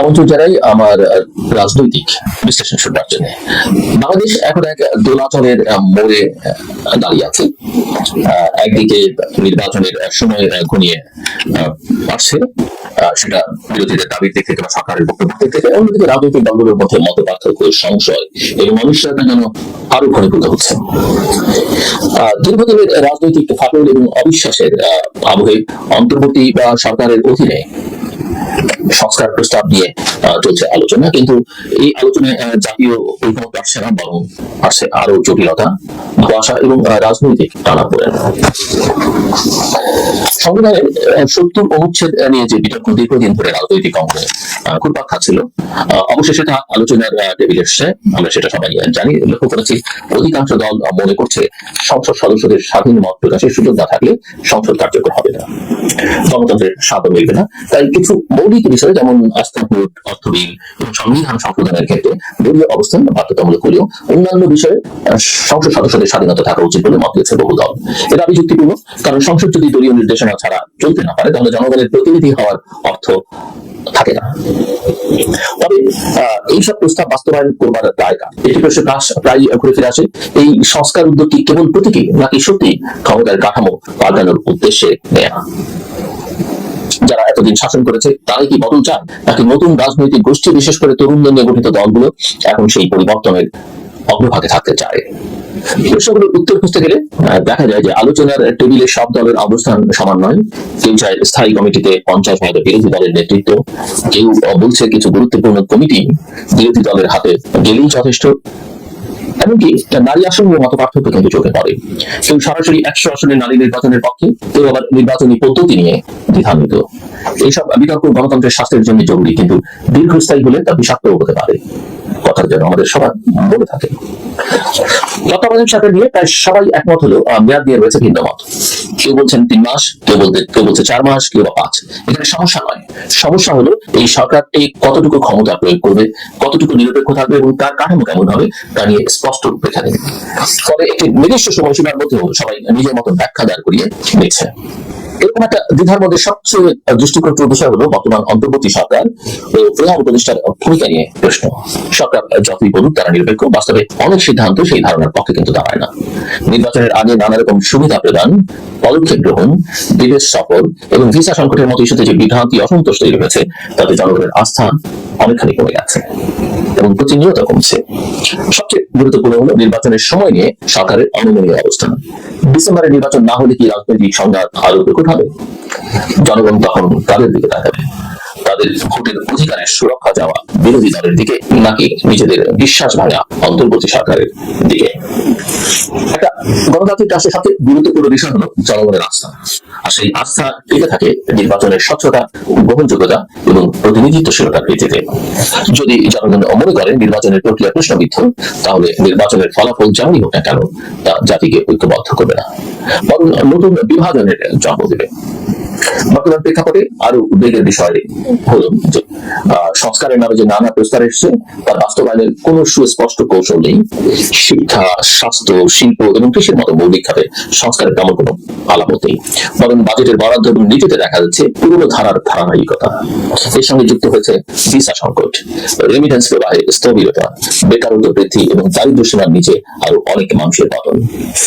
আমন্ত্রণ জানাই আমার রাজনৈতিক বিশ্লেষণ জন্য। বাংলাদেশ এখন এক মোড়ে দাঁড়িয়ে আছে। একদিকে নির্বাচনের সময় ঘনিয়ে আসছে। সেটা বিরোধীদের দাবির দিক থেকে বা সরকারের বক্তব্য থেকে। অন্যদিকে রাজনৈতিক দলগুলোর মধ্যে মত পার্থক্য সংশয় এবং মানুষরা যেন আরও ঘনীভূত হচ্ছে। দীর্ঘদিনের রাজনৈতিক ফাটল এবং অবিশ্বাসের আবহে অন্তর্বর্তী সরকারের অধীনে সংস্কার প্রস্তাব নিয়ে চলছে আলোচনা। কিন্তু এই আলোচনায় জাতীয় ঐক্যমত আসছে না, বরং আসছে আরও জটিলতা ধোঁয়াশা এবং রাজনৈতিক টানাপোড়েন। সংবিধানের সত্তর অনুচ্ছেদ নিয়ে যে বিতর্ক দীর্ঘদিন ধরে রাজনৈতিক অঙ্গনে ঘুরপাক খাচ্ছিল অবশেষে তা আলোচনার টেবিলে এসছে আমরা সেটা সবাই জানি, লক্ষ্য করেছি। অধিকাংশ দল মনে করছে সংসদ সদস্যদের স্বাধীন মত প্রকাশের সুযোগ না থাকলে সংসদ কার্যকর হবে না। গণতন্ত্রের স্বাদ মিলবে না। তাই কিছু মৌলিক বিষয়, যেমন আস্থা ভোট অর্থ বিল এবং সংবিধান সংশোধনের ক্ষেত্রে দলীয় অবস্থান বাধ্যতামূলক হলেও অন্যান্য বিষয়ে সংসদ সদস্যদের স্বাধীনতা থাকা উচিত বলে মত দিয়েছে বহু দল। এর দাবি যুক্তিপূর্ণ কারণ সংসদ যদি দলীয় নির্দেশনা ছাড়া চলতে না পারে, তাহলে জনগণের প্রতিনিধি হওয়ার অর্থ থাকে না। তবে এইসব প্রস্তাব বাস্তবায়ন করবার দায় কার এটি প্রশ্ন প্রায় ঘুরে ফিরে আসে, এই সংস্কার উদ্যোগ কি কেবল প্রতীকী নাকি সত্যি ক্ষমতার কাঠামো পাল্টানোর উদ্দেশ্যে নেয়া? যারা এতদিন শাসন করেছে, তারাই কি বদল চায় নাকি নতুন রাজনৈতিক গোষ্ঠী, বিশেষ করে তরুণদের নিয়ে গঠিত দলগুলো, এখন সেই পরিবর্তনের অগ্রভাগে থাকতে চায়? প্রশ্নগুলোর উত্তর খুঁজতে গেলে দেখা যায় যে আলোচনার টেবিলে সব দলের অবস্থান সমান নয়। কেউ চায় স্থায়ী কমিটিতে পঞ্চাশ ভাগ বিরোধী দলের নেতৃত্ব, কেউ বলছে কিছু গুরুত্বপূর্ণ কমিটি বিরোধী দলের হাতে গেলেই যথেষ্ট। এমনকি নারী আসন মত পার্থক্য কিন্তু চোখে পড়ে। কেউ সরাসরি একশো আসনের নারী নির্বাচনের পক্ষে, কেউ আবার নির্বাচনী পদ্ধতি নিয়ে দ্বিধান্বিত। এইসব বিতর্ক গণতন্ত্রের স্বাস্থ্যের জন্য জরুরি, কিন্তু দীর্ঘস্থায়ী হলে তা বিষাক্ত হতে পারে। কথার যেন আমাদের সবার মনে থাকে। তত্ত্বাবধায়ক সরকার নিয়ে প্রায় সবাই একমত হলেও মেয়াদ দিয়ে রয়েছে ভিন্ন মত। কেউ বলছেন তিন মাস, কেউ বলতে, কেউ বলছে চার মাস, কেউ বা পাঁচ। এখানে সমস্যা নয়। সমস্যা হলো এই সরকারটি কতটুকু ক্ষমতা প্রয়োগ করবে, কতটুকু নিরপেক্ষ থাকবে এবং তার কাঠামো কেমন হবে, তা নিয়ে স্পষ্ট রূপরেখা দেবে ফলে একটি নির্দিষ্ট সময়সীমার মধ্যেও সবাই নিজের মতো ব্যাখ্যা দাঁড় করিয়ে নিচ্ছে। এরকম একটা দ্বিধার মধ্যে সবচেয়ে দৃষ্টিকটু বিষয় হলো বর্তমান অন্তর্বর্তী সরকার প্রধান উপদেষ্টার ভূমিকা নিয়ে প্রশ্ন। সরকার যতই বলুক, তারা নিরপেক্ষ, বাস্তবে অনেক সিদ্ধান্ত সেই ধারণার পক্ষে কিন্তু দাঁড়ায় না। নির্বাচনের আগে নানা রকম সুবিধা প্রদান, পদক্ষেপ গ্রহণ, বিদেশ সফর এবং ভিসা সংকটের মতো ইস্যুতে যে বিভ্রান্তি, অসন্তোষ তৈরি হয়েছে, তাতে জনগণের আস্থা অনেকখানি কমে গেছে এবং প্রতিনিয়ত কমছে। সবচেয়ে গুরুত্বপূর্ণ হলো নির্বাচনের সময় নিয়ে সরকারের অনমনীয় অবস্থান। ডিসেম্বরে নির্বাচন না হলে কি রাজনৈতিক সংঘাত আরও প্রকট হবে? জনগণ তখন তাদের দিকে তাকাবে। তাদের ভোটের অধিকারের সুরক্ষা যাওয়া বিরোধী দলের দিকে নাকি নিজেদের বিশ্বাস ভাঙা অন্তর্বর্তী সরকারের দিকে। একটা গণতান্ত্রিক রাষ্ট্রের সবচেয়ে গুরুত্বপূর্ণ বিষয় হলো জনগণের আস্থা। আর সেই আস্থা টিকে থাকে নির্বাচনের স্বচ্ছতা, গ্রহণযোগ্যতা এবং প্রতিনিধিত্বশীলতার ভিত্তিতে যদি জনগণ মনে করে নির্বাচনের প্রক্রিয়া প্রশ্নবিদ্ধ, তাহলে নির্বাচনের ফলাফল যেমনই হোক না কেন, তা জাতিকে ঐক্যবদ্ধ করবে না। বরং নতুন বিভাজনের জন্ম দেবে। বর্তমান প্রেক্ষাপটে আরও উদ্বেগের বিষয় হলো যে সংস্কারের নামে যে নানা প্রস্তাব এসছে, তার বাস্তবায়নের কোনো সুস্পষ্ট কৌশল নেই। শিক্ষা, স্বাস্থ্য, শিল্প এবং কৃষির মতো মৌলিক খাতে সংস্কারের তেমন কোনো আলামত নেই। বরং বাজেটের বরাদ্দ এবং নীতিতে দেখা যাচ্ছে পুরনো ধারার ধারাবাহিকতা। এর সঙ্গে যুক্ত হয়েছে ভিসা সংকট। রেমিটেন্স প্রবাহে স্থবিরতা, বেকারত্ব বৃদ্ধি এবং দারিদ্র সীমার নিচে আরও অনেক মানুষের পতন।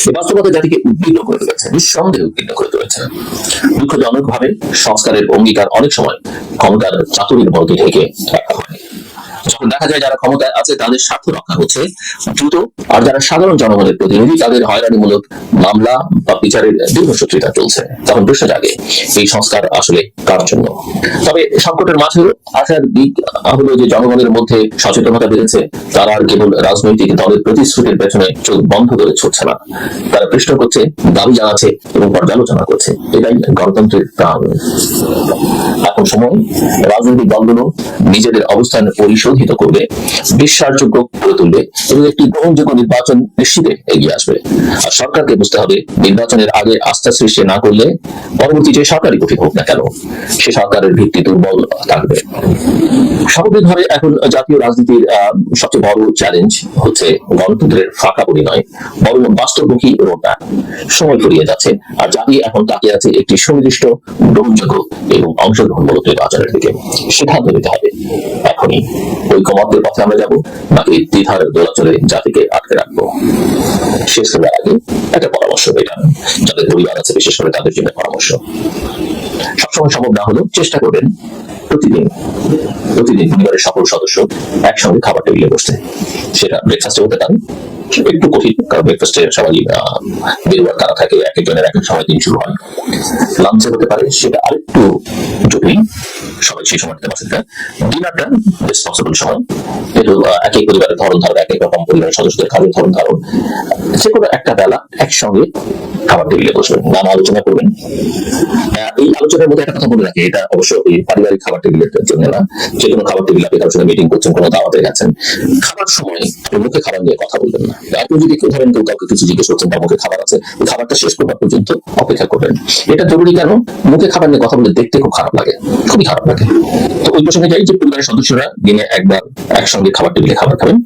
এই বাস্তবতা জাতিকে উদ্বিগ্ন করে তুলেছে, নিঃসন্দেহে উদ্বিগ্ন করে তুলেছে। দুঃখজনক ভাবে সংস্কারের অঙ্গীকার অনেক সময় ক্ষমতার চাতুরীর রাখা হয় যখন দেখা যায় যারা ক্ষমতায় আছে, তাদের স্বার্থ রক্ষা হচ্ছে দ্রুত। আর যারা সাধারণ জনগণের প্রতিনিধি, তাদের হয়রানিমূলক মামলা বা বিচারের দীর্ঘসূত্রিতা চলছে। তখন প্রশ্ন জাগে, এই সংস্কার আসলে কার জন্য? তবে সংকটের মাঝেও আশার দিক হলো যে জনগণের মধ্যে সচেতনতা বেড়েছে। তারা আর কেবল রাজনৈতিক দলের প্রতিশ্রুতির পেছনে চোখ বন্ধ করে ছুটছে না। তারা প্রশ্ন করছে, দাবি জানাচ্ছে এবং পর্যালোচনা করছে। এটাই গণতন্ত্রের প্রাণ। এখন সময়, রাজনৈতিক দলগুলো নিজেদের অবস্থান পরিশোধ সংগঠিত করবে, বিশ্বাসযোগ্য করে তুলবে এবং একটি গ্রহণযোগ্য নির্বাচন নিশ্চিতে এগিয়ে আসবে। আর সরকারকে বুঝতে হবে, নির্বাচনের আগে আস্থা সৃষ্টি না করলে পরবর্তী যে সরকারই গঠিত হোক না কেন, সে সরকারের ভিত্তি দুর্বল থাকবে। সামগ্রিকভাবে এখন জাতীয় রাজনীতির সবচেয়ে বড় চ্যালেঞ্জ হচ্ছে গণতন্ত্রের ফাঁকা নয় বরং বাস্তবমুখী রোডম্যাপ সময় ফুরিয়ে যাচ্ছে, আর জাতি এখন তাকিয়ে আছে একটি সুনির্দিষ্ট গ্রহণযোগ্য এবং অংশগ্রহণমূলক নির্বাচনের দিকে। সিদ্ধান্ত নিতে হবে। এখনই ঐকমত্যের পথে আমরা যাব নাকি দ্বিধার দোলাচলে জাতিকে আটকে রাখব। শেষ করার আগে একটা পরামর্শ পেলাম যাদের পরিবার আছে, বিশেষ করে তাদের জন্য পরামর্শ। সবসময় সম্ভব না হলেও চেষ্টা করবেন প্রতিদিন প্রতিদিন পরিবারের সকল সদস্য একসঙ্গে খাবার টেবিলে বসতে। সেটা ব্রেকফাস্টে হতে পারে একটু কঠিন, কারণ ব্রেকফাস্টে সবাই বেরোয়ার তারা থাকে, এক একজনের এক সময় দিন শুরু হয়। লাঞ্চে হতে পারে সেটা আরেকটু জটিল, সবাই সেই সময়টাতে দিতে থাকে ডিনারটা পসিবল সময়। কিন্তু এক এক পরিবারের ধরন ধারণ, এক এক রকম পরিবারের সদস্যদের খাবার ধরন ধারণ। যে কোনো একটা বেলা একসঙ্গে খাবার টেবিলে বসবেন নানা আলোচনা করবেন। এই আলোচনার মধ্যে একটা কথা বলে রাখি, এটা অবশ্য এই পারিবারিক খাবার টেবিলের জন্য না। যে কোনো খাবার টেবিল আপনি কারোর সঙ্গে মিটিং করছেন, কোনো দাওয়াতে গেছেন খাবার সময় মুখে খাবার নিয়ে কথা বলবেন না। আপনি যদি কেউ ধরেন কেউ কাউকে কিছু জিজ্ঞেস করছেন, তার মুখে খাবার আছে খাবারটা শেষ করবার পর্যন্ত অপেক্ষা করবেন। এটা জরুরি কেন? মুখে খাবার নিয়ে কথা বলে দেখতে খুব খারাপ লাগে, খুবই খারাপ লাগে। তো ওই প্রসঙ্গে যাই যে পরিবারের সদস্যরা দিনে একবার একসঙ্গে খাবার টেবিলে খাবার খাবেন,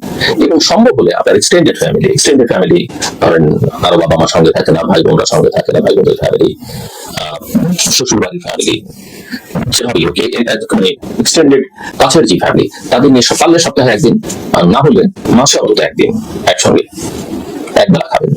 এবং সম্ভব হলে আপনার এক্সটেন্ডেড ফ্যামিলি এক্সটেন্ডেড ফ্যামিলি ধরেন আরও বাবা মার সঙ্গে থাকে না ভাই বোনরা সঙ্গে থাকে না, ভাই বোনদের ফ্যামিলি শ্বশুর বাড়ির ফ্যামিলি যেভাবেই হোক মানে এক্সটেন্ডেড কাছের যে ফ্যামিলি তাদের নিয়ে সকালে সপ্তাহে একদিন, আর না হলে মাসে অন্তত একদিন একসঙ্গে, একবেলা খাবেন।